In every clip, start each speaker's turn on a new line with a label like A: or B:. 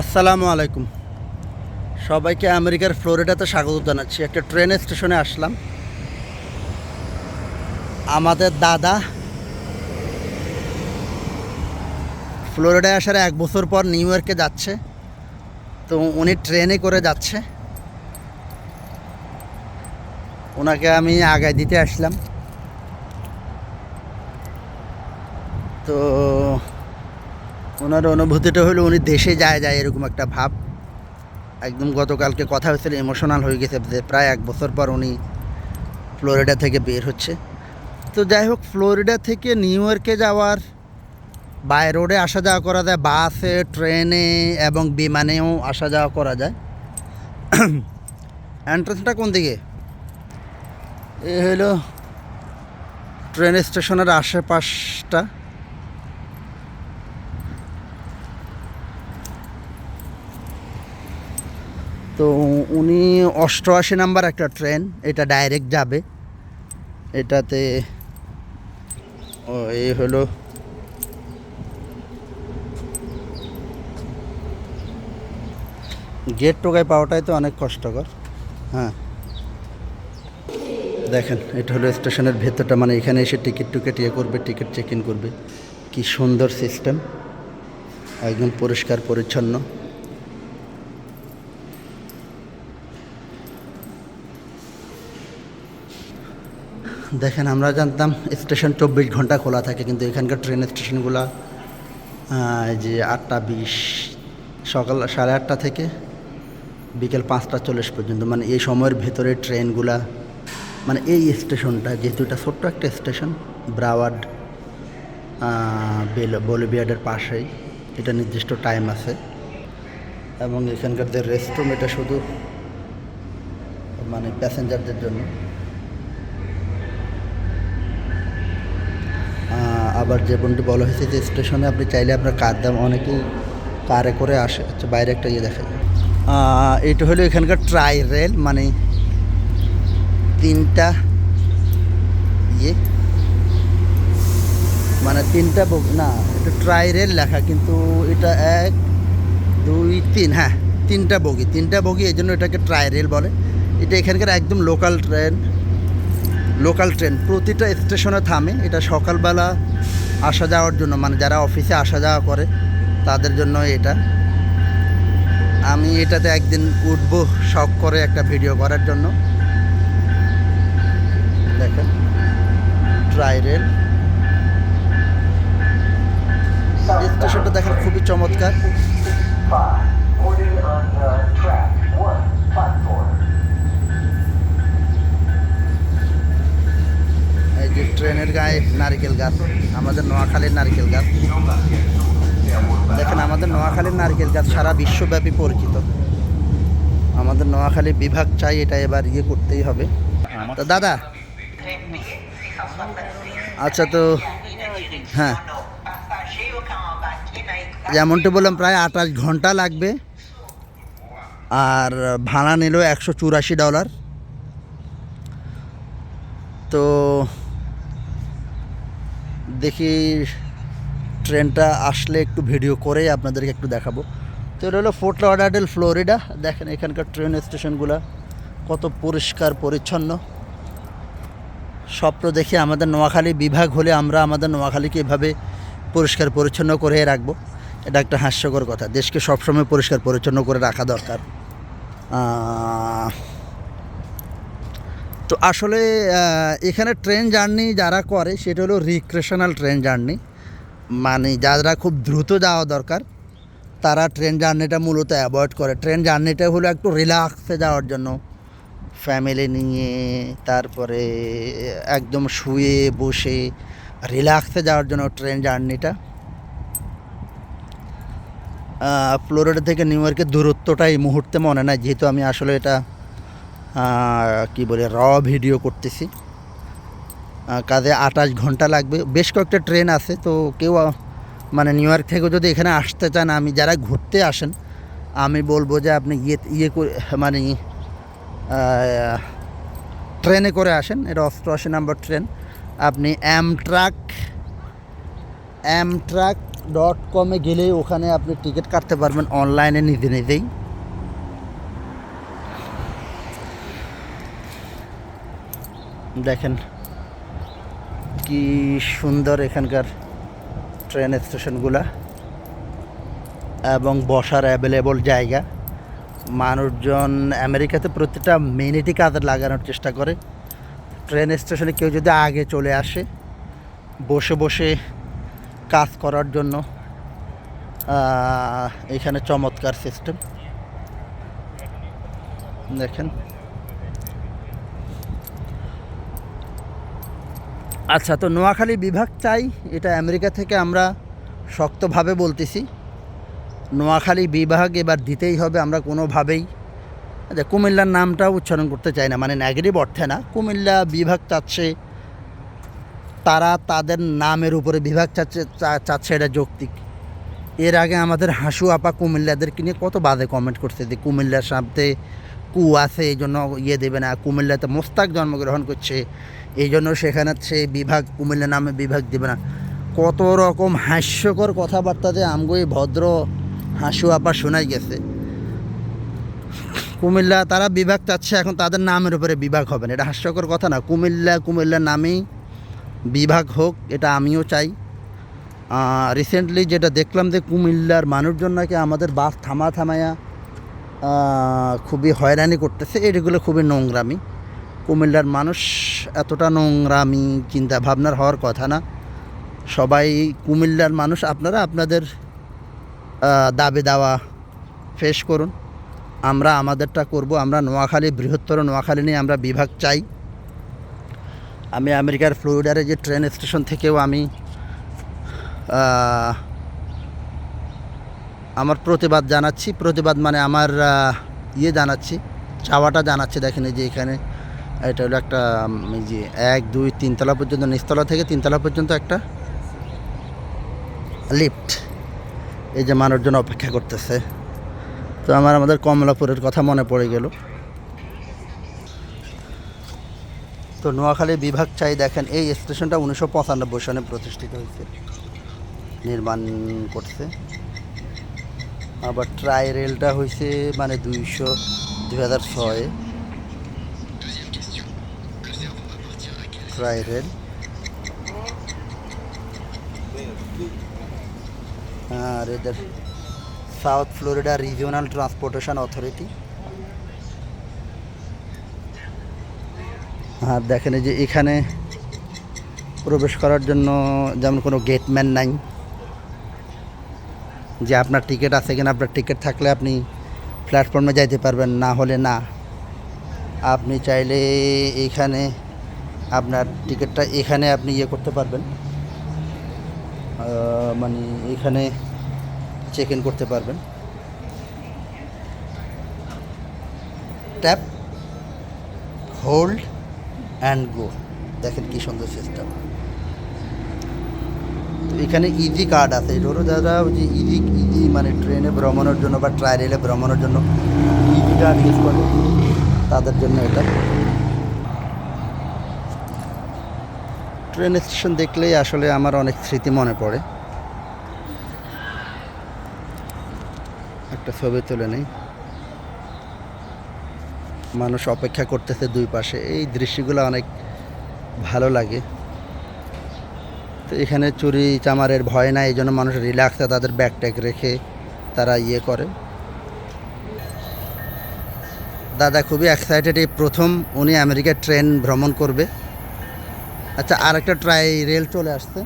A: আসসালামু আলাইকুম। সবাইকে আমেরিকার ফ্লোরিডাতে স্বাগত জানাচ্ছি। একটা ট্রেন স্টেশনে আসলাম। আমাদের দাদা ফ্লোরিডায় আসার এক বছর পর নিউ ইয়র্কে যাচ্ছে। তো উনি ট্রেনে করে যাচ্ছে। ওনাকে আমি আগায় দিতে আসলাম। তো ওনার অনুভূতিটা হলো উনি দেশে যায় যায় এরকম একটা ভাব। একদম গতকালকে কথা হয়েছিল ইমোশনাল হয়ে গেছে, যে প্রায় এক বছর পর উনি ফ্লোরিডা থেকে বের হচ্ছে। তো যাই হোক, ফ্লোরিডা থেকে নিউ ইয়র্কে যাওয়ার, বাই রোডে আসা যাওয়া করা যায়, বাসে, ট্রেনে এবং বিমানেও আসা যাওয়া করা যায়। এন্ট্রেন্সটা কোন দিকে? এ হলো ট্রেন স্টেশনের আশেপাশটা। তো উনি অষ্টআশি নাম্বার একটা ট্রেন, এটা ডাইরেক্ট যাবে। এটাতে এই হলো গেট টোকায় পাওয়াটাই তো অনেক কষ্টকর হ্যাঁ। দেখেন, এটা হলো স্টেশনের ভেতরটা মানে এখানে এসে টিকিট টুকিট ইয়ে করবে, টিকিট চেক ইন করবে। কি সুন্দর সিস্টেম একদম পরিষ্কার, পরিচ্ছন্ন। দেখেন, আমরা জানতাম স্টেশন চব্বিশ ঘণ্টা খোলা থাকে, কিন্তু এখানকার ট্রেন স্টেশনগুলো যে আটটা বিশ, সকাল সাড়ে আটটা থেকে বিকেল পাঁচটা চল্লিশ পর্যন্ত মানে এই সময়ের ভেতরে ট্রেনগুলা মানে এই স্টেশনটা যেহেতু এটা ছোট্ট একটা স্টেশন, ব্রাওয়ার্ড বেল, বলিভিয়াডের পাশেই, এটা নির্দিষ্ট টাইম আছে, এবং এখানকার যে রেস্টরুম, এটা শুধু মানে প্যাসেঞ্জারদের জন্য। আবার যেমনটি বলা হয়েছে যে স্টেশনে আপনি চাইলে আপনার কার দাম অনেকেই কারে করে আসে আচ্ছা বাইরে একটা ইয়ে দেখা যায় এটা হলো এখানকার ট্রাই রেল মানে তিনটা ইয়ে। মানে তিনটা না, এটা ট্রাই রেল লেখা, কিন্তু এটা এক, দুই, তিন হ্যাঁ তিনটা বগি। তিনটা বগি এই জন্য এটাকে ট্রাই রেল বলে। এটা এখানকার একদম লোকাল ট্রেন লোকাল ট্রেন প্রতিটা স্টেশনে থামে। এটা সকালবেলা আসা যাওয়ার জন্য মানে যারা অফিসে আসা যাওয়া করে, তাদের জন্য এটা। আমি এটাতে একদিন উঠবো শখ করে একটা ভিডিও করার জন্য। দেখেন, ট্রাই রেল। স্টেশনটা দেখেন খুবই চমৎকার। যে ট্রেনের গায়ে নারকেল গাছ, আমাদের নোয়াখালীর নারকেল গাছ। দেখেন, আমাদের নোয়াখালীর নারকেল গাছ সারা বিশ্বব্যাপী পরিচিত। আমাদের নোয়াখালী বিভাগ চাই এটা এবার ইয়ে করতেই হবে। তো দাদা আচ্ছা তো হ্যাঁ। যেমনটি বললাম, প্রায় আঠাশ ঘণ্টা লাগবে। আর ভাড়া নিল একশো চুরাশি ডলার। তো দেখি ট্রেনটা আসলে একটু ভিডিও করেই আপনাদেরকে একটু দেখাবো। তো এটা হলো ফোর্ট লডারডেল ফ্লোরিডা। দেখেন এখানকার ট্রেন স্টেশনগুলো কত পরিষ্কার, পরিচ্ছন্ন। স্বপ্ন দেখি আমাদের নোয়াখালী বিভাগ হলে আমরা আমাদের নোয়াখালীকে এভাবে পরিষ্কার, পরিচ্ছন্ন করে রাখব। এটা একটা হাস্যকর কথা। দেশকে সবসময় পরিষ্কার, পরিচ্ছন্ন করে রাখা দরকার। তো আসলে এখানে ট্রেন জার্নি যারা করে, সেটা হলো রিক্রেশনাল ট্রেন জার্নি। মানে যারা খুব দ্রুত যাওয়া দরকার, তারা ট্রেন জার্নিটা মূলত অ্যাভয়েড করে। ট্রেন জার্নিটা হলো একটু রিল্যাক্সে যাওয়ার জন্য। ফ্যামিলি নিয়ে, তারপরে একদম শুয়ে বসে রিল্যাক্সে যাওয়ার জন্য ট্রেন জার্নিটা। ফ্লোরিডা থেকে নিউ ইয়র্কের দূরত্বটা এই মুহূর্তে মনে নাই, যেহেতু আমি আসলে এটা কি বলে র ভিডিও করতেছি। কাজে আঠাশ ঘণ্টা লাগবে। বেশ কয়েকটা ট্রেন আছে, তো কেউ মানে নিউ ইয়র্ক থেকে যদি এখানে আসতে চান, আমি যারা ঘুরতে আসেন, আমি বলব যে আপনি ইয়ে ইয়ে করে মানে ট্রেনে করে আসেন। এটা অষ্টআশি নম্বর ট্রেন আপনি অ্যামট্রাক অ্যামট্রাক ডট কমে গেলে ওখানে আপনি টিকিট কাটতে পারবেন অনলাইনে নিজে নিজেই। দেখেন কি সুন্দর এখানকার ট্রেন স্টেশনগুলা এবং বসার অ্যাভেলেবল জায়গা। মানুষজন আমেরিকাতে প্রতিটা মিনিটই কাজে লাগানোর চেষ্টা করে। ট্রেন স্টেশনে কেউ যদি আগে চলে আসে, বসে বসে কাজ করার জন্য এখানে চমৎকার সিস্টেম দেখেন। আচ্ছা তো নোয়াখালী বিভাগ চাই, এটা আমেরিকা থেকে আমরা শক্তভাবে বলতেছি। নোয়াখালী বিভাগ এবার দিতেই হবে, আমরা কোনোভাবেই আচ্ছা কুমিল্লার নামটাও উচ্চারণ করতে চাই না মানে নেগেটিভ অর্থে না। কুমিল্লা বিভাগ চাচ্ছে, তারা তাদের নামের উপরে বিভাগ চাচ্ছে চাচ্ছে এটা যৌক্তিক। এর আগে আমাদের হাসু আপা কুমিল্লাদেরকে নিয়ে কত বাজে কমেন্ট করছে যে কুমিল্লার সাথে কু আছে, এই জন্য ইয়ে দেবে না। কুমিল্লাতে মোস্তাক জন্মগ্রহণ করছে, এই জন্য সেখানে সে বিভাগ, কুমিল্লা নামে বিভাগ দেবে না। কত রকম হাস্যকর কথাবার্তা যে আমগো এই ভদ্র হাসু আপা শোনাই গেছে। কুমিল্লা, তারা বিভাগ চাচ্ছে, এখন তাদের নামের উপরে বিভাগ হবে না। এটা হাস্যকর কথা না। কুমিল্লা কুমিল্লা নামেই বিভাগ হোক, এটা আমিও চাই। রিসেন্টলি যেটা দেখলাম যে কুমিল্লার মানুষজন নাকি আমাদের বাস থামা থামায়া খুবই হয়রানি করতেছে। এগুলো খুবই নোংরামি। কুমিল্লার মানুষ এতটা নোংরামি চিন্তা ভাবনার হওয়ার কথা না। সবাই কুমিল্লার মানুষ, আপনারা আপনাদের দাবি দাওয়া ফেস করুন। আমরা আমাদেরটা করব। আমরা নোয়াখালী, বৃহত্তর নোয়াখালী নিয়ে আমরা বিভাগ চাই। আমি আমেরিকার ফ্লোরিডারে যে ট্রেন স্টেশন থেকেও আমি আমার প্রতিবাদ জানাচ্ছি। প্রতিবাদ মানে আমার ইয়ে জানাচ্ছি। চাওয়াটা জানাচ্ছি, দেখেন এই যে এখানে। এটা হলো একটা এই যে এক, দুই, তিনতলা পর্যন্ত, নিচতলা থেকে তিনতলা পর্যন্ত একটা লিফট এই যে মানুষজন অপেক্ষা করতেছে। তো আমার, আমাদের কমলাপুরের কথা মনে পড়ে গেল। তো নোয়াখালী বিভাগ চাই, দেখেন, এই স্টেশনটা উনিশশো পঁচানব্বই সনে প্রতিষ্ঠিত হয়েছে, নির্মাণ করছে। আবার ট্রাই রেলটা হয়েছে মানে দুইশো, দুই হাজার ছয়ে। ট্রাই রেল আর এদের South Florida Regional Transportation Authority আর দেখেন যে এখানে প্রবেশ করার জন্য যেমন কোনো গেটম্যান নাই। যে আপনার টিকিট আছে কিনা, আপনার টিকিট থাকলে আপনি প্ল্যাটফর্মে যাইতে পারবেন, না হলে না। আপনি চাইলে এখানে আপনার টিকিটটা এখানে আপনি ইয়ে করতে পারবেন। মানে এখানে চেক ইন করতে পারবেন। ট্যাপ হোল্ড অ্যান্ড গো দেখেন কী সুন্দর সিস্টেম এখানে ইজি কার্ড আছে। এটারও যারা ওই যে ইজি ইজি মানে ট্রেনে ভ্রমণের জন্য বা ট্রাই রেলে ভ্রমণের জন্য ইজি কার্ড ইউজ করে। তাদের জন্য এটা। ট্রেন স্টেশন দেখলেই আসলে আমার অনেক স্মৃতি মনে পড়ে। একটা ছবি তুলে নেই। মানুষ অপেক্ষা করতেছে দুই পাশে। এই দৃশ্যগুলো অনেক ভালো লাগে। তো এখানে চুরি চামারের ভয় নাই এই জন্য মানুষ রিল্যাক্সে তাদের ব্যাগ ট্যাগ রেখে তারা ইয়ে করে। দাদা খুবই এক্সাইটেড এই প্রথম উনি আমেরিকার ট্রেন ভ্রমণ করবে। আচ্ছা আর একটা ট্রাই রেল চলে আসছে।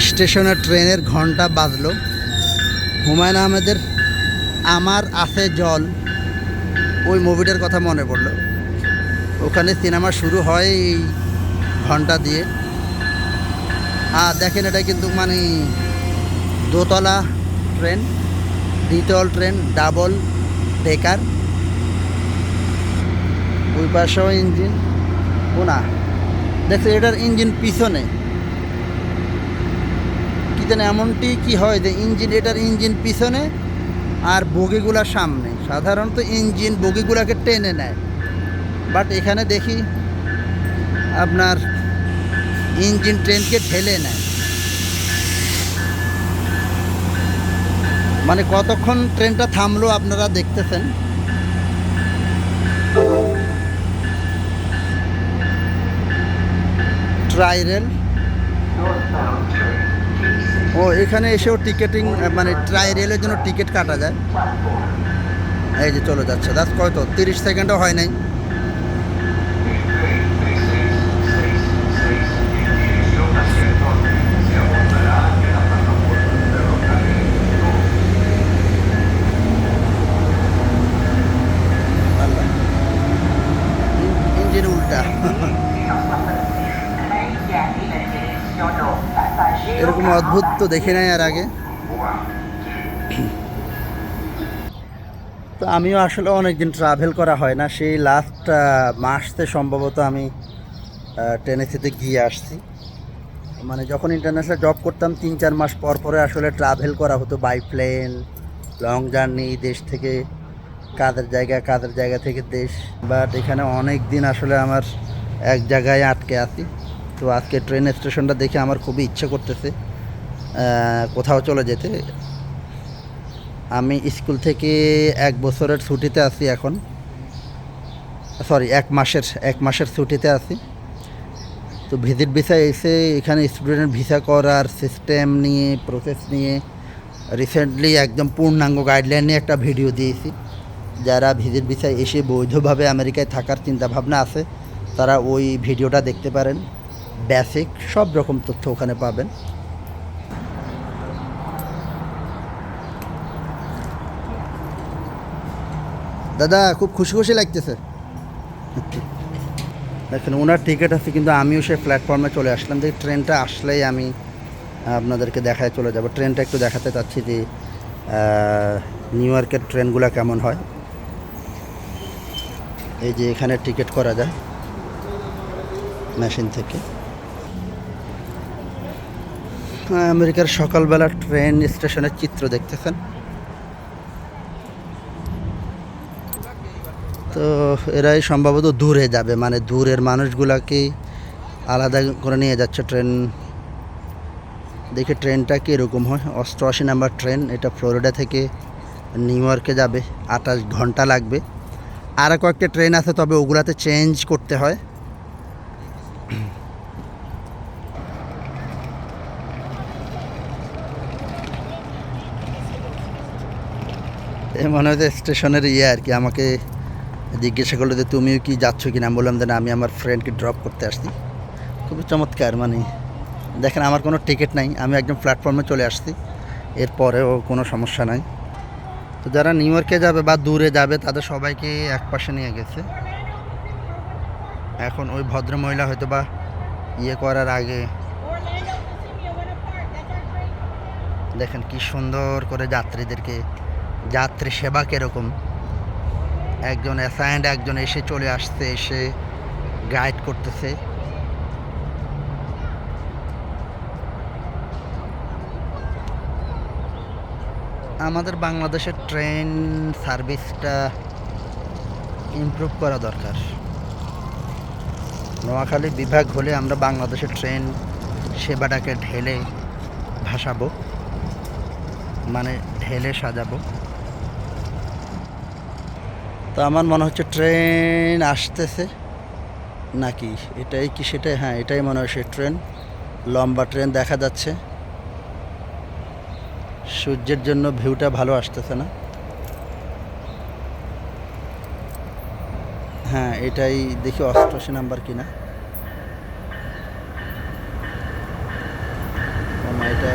A: স্টেশনে ট্রেনের ঘণ্টা বাজলো। হুমায়ুন আহমেদের আমার আছে জল, ওই মুভিটার কথা মনে পড়ল। ওখানে সিনেমা শুরু হয় এই ঘণ্টা দিয়ে। আর দেখেন এটা কিন্তু মানে দোতলা ট্রেন, দ্বিতল ট্রেন, ডাবল ডেকার। ওই পাশেও ইঞ্জিন, ও না দেখছ এটার ইঞ্জিন পিছনে। যেন এমনটি কি হয় যে ইঞ্জিন, এটার ইঞ্জিন পিছনে আর বগিগুলা সামনে। সাধারণত ইঞ্জিন বগিগুলাকে টেনে নেয়। বাট এখানে দেখি আপনার ইঞ্জিন ট্রেনকে ঠেলে নেয়। মানে কতক্ষণ ট্রেনটা থামলো আপনারা দেখতেছেন? ট্রাই ও এখানে এসেও টিকেটিং মানে ট্রাই রেলের জন্য টিকিট কাটা যায়। এই যে চলে যাচ্ছে দাস কত তিরিশ সেকেন্ডও হয় নাই। তো দেখে নাই আর আগে। তো আমিও আসলে অনেকদিন ট্রাভেল করা হয় না। সেই লাস্ট মাসতে সম্ভবত আমি টেনেসিতে গিয়ে আসছি। মানে যখন ইন্টারন্যাশনাল জব করতাম, তিন চার মাস পর পরে আসলে ট্রাভেল করা হতো বাই প্লেন লং জার্নি দেশ থেকে কাদের জায়গা কাদের জায়গা থেকে দেশ। বাট এখানে অনেক দিন আসলে আমার এক জায়গায় আটকে আছি। তো আজকে ট্রেন স্টেশনটা দেখে আমার খুবই ইচ্ছে করতেছে। কোথাও চলে যেতে। আমি স্কুল থেকে এক বছরের ছুটিতে আছি এখন। সরি এক মাসের এক মাসের ছুটিতে আছি। তো ভিজিট ভিসা এসে এখানে স্টুডেন্ট ভিসা করার সিস্টেম নিয়ে প্রসেস নিয়ে রিসেন্টলি একদম পূর্ণাঙ্গ গাইডলাইন নিয়ে একটা ভিডিও দিয়েছি। যারা ভিজিট ভিসা এসে বৈধভাবে আমেরিকায় থাকার চিন্তাভাবনা আছে, তারা ওই ভিডিওটা দেখতে পারেন। বেসিক সব রকম তথ্য ওখানে পাবেন। দাদা, খুব খুশি খুশি লাগতেছে। দেখেন, ওনার টিকিট আছে, কিন্তু আমিও সেই প্ল্যাটফর্মে চলে আসলাম। যে ট্রেনটা আসলেই আমি আপনাদেরকে দেখায় চলে যাব। ট্রেনটা একটু দেখাতে চাচ্ছি যে নিউ ইয়র্কের ট্রেনগুলো কেমন হয়। এই যে এখানে টিকিট করা যায় মেশিন থেকে। আমেরিকার সকালবেলা ট্রেন স্টেশনের চিত্র দেখতেছেন। তো এরাই সম্ভবত দূরে যাবে মানে দূরের মানুষগুলাকেই আলাদা করে নিয়ে যাচ্ছে ট্রেন। দেখি ট্রেনটা কীরকম হয়। অষ্টআশি নাম্বার ট্রেন, এটা ফ্লোরিডা থেকে নিউ ইয়র্কে যাবে আঠাশ ঘণ্টা লাগবে। আর কয়েকটা ট্রেন আছে, তবে ওগুলাতে চেঞ্জ করতে হয়। মনে হয় স্টেশনের ইয়ে আর কি, আমাকে জিজ্ঞাসা করল যে, তুমিও কি যাচ্ছ কি না বললাম যে, না, আমি আমার ফ্রেন্ডকে ড্রপ করতে আসছি। খুবই চমৎকার মানে দেখেন, আমার কোনো টিকিট নাই। আমি একদম প্ল্যাটফর্মে চলে আসছি। এরপরেও কোনো সমস্যা নাই। তো যারা নিউ ইয়র্কে যাবে বা দূরে যাবে, তাদের সবাইকে এক পাশে নিয়ে গেছে। এখন ওই ভদ্র মহিলা হয়তো বা ইয়ে করার আগে. দেখেন কি সুন্দর করে যাত্রীদেরকে, যাত্রী সেবা কীরকম। একজন অ্যাসাইন্ড একজন এসে চলে আসছে, এসে গাইড করতেছে। আমাদের বাংলাদেশের ট্রেন সার্ভিসটা ইমপ্রুভ করা দরকার। নোয়াখালী বিভাগ হলে আমরা বাংলাদেশের ট্রেন সেবাটাকে ঢেলে ভাসাবো মানে ঢেলে সাজাবো। তো আমার মনে হচ্ছে ট্রেন আসতেছে নাকি? এটাই কি সেটাই? হ্যাঁ এটাই মনে হয় সে ট্রেন। লম্বা ট্রেন দেখা যাচ্ছে। সূর্যের জন্য ভিউটা ভালো আসতেছে না। হ্যাঁ এটাই দেখি অষ্টআশি নাম্বার কিনা। এটা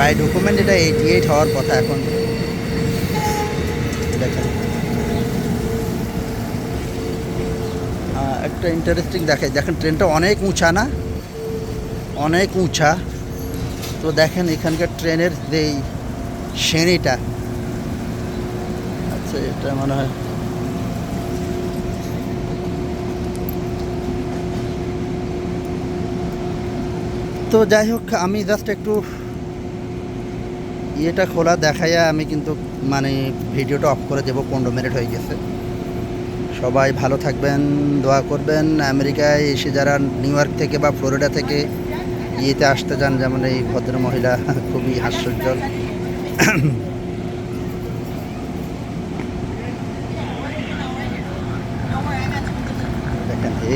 A: বাই ডকুমেন্ট এটা এইটি এইট হওয়ার কথা এখন। দেখেন। একটা ইন্টারেস্টিং দেখে দেখেন ট্রেনটা অনেক উঁচা না? অনেক উঁচা। তো দেখেন, এখানকার ট্রেনের যেই শ্রেণীটা আচ্ছা এটা মনে হয় তো যাই হোক, আমি জাস্ট একটু ইয়েটা খোলা দেখাইয়া আমি কিন্তু মানে ভিডিওটা অফ করে দেবো, পনেরো মিনিট হয়ে গেছে। সবাই ভালো থাকবেন, দোয়া করবেন। আমেরিকায় এসে যারা নিউ ইয়র্ক থেকে বা ফ্লোরিডা থেকে ইয়েতে আসতে যান, যেমন এই ভদ্র মহিলা, খুবই হাস্যজ্জ্বল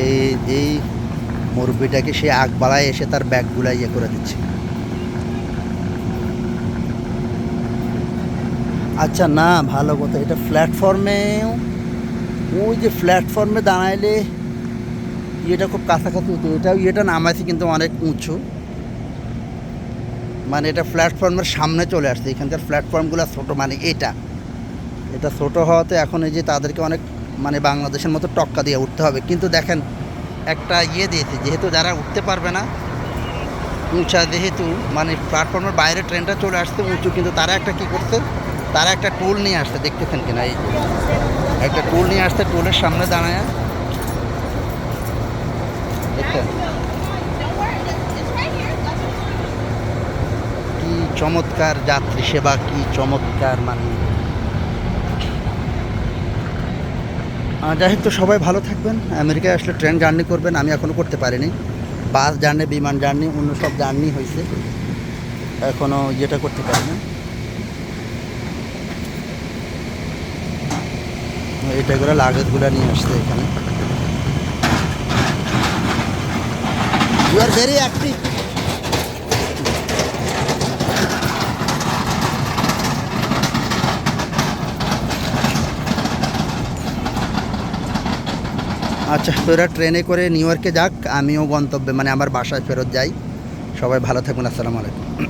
A: এই এই মুরব্বিটাকে সে আগ বাড়ায় এসে তার ব্যাগগুলা ইয়ে করে দিচ্ছে। আচ্ছা না, ভালো কথা। এটা প্ল্যাটফর্মে ওই যে প্ল্যাটফর্মে দাঁড়াইলে ইয়েটা খুব কাছাকাছি হতো। এটা ইয়েটা নামাইছে কিন্তু অনেক উঁচু। মানে এটা প্ল্যাটফর্মের সামনে চলে আসছে। এখানকার প্ল্যাটফর্মগুলো ছোটো মানে এটা। এটা ছোটো হওয়াতে এখন এই যে তাদেরকে অনেক মানে বাংলাদেশের মতো টক্কা দিয়ে উঠতে হবে। কিন্তু দেখেন, একটা ইয়ে দিয়েছে, যেহেতু যারা উঠতে পারবে না, উঁচা যেহেতু মানে প্ল্যাটফর্মের বাইরে ট্রেনটা চলে আসছে উঁচু, কিন্তু তারা একটা কি করছে? তারা একটা টুল নিয়ে আসছে, দেখতেছেন কিনা? এই একটা টুল নিয়ে আসছে টুলের সামনে দাঁড়ায়। দেখছেন কি চমৎকার যাত্রী সেবা, কি চমৎকার মানে। যাই তো সবাই ভালো থাকবেন। আমেরিকায় আসলে ট্রেন জার্নি করবেন, আমি এখনও করতে পারিনি। বাস জার্নি, বিমান জার্নি, অন্য সব জার্নি হয়েছে। এখনও ইয়েটা করতে পারিনি এটা করে লাগেজগুলো নিয়ে আসছে এখানে। ইউ আর ভেরি অ্যাক্টিভ আচ্ছা তো এরা ট্রেনে করে নিউ ইয়র্কে যাক, আমিও গন্তব্যে মানে আমার বাসায় ফেরত যাই। সবাই ভালো থাকুন, আসসালামু আলাইকুম।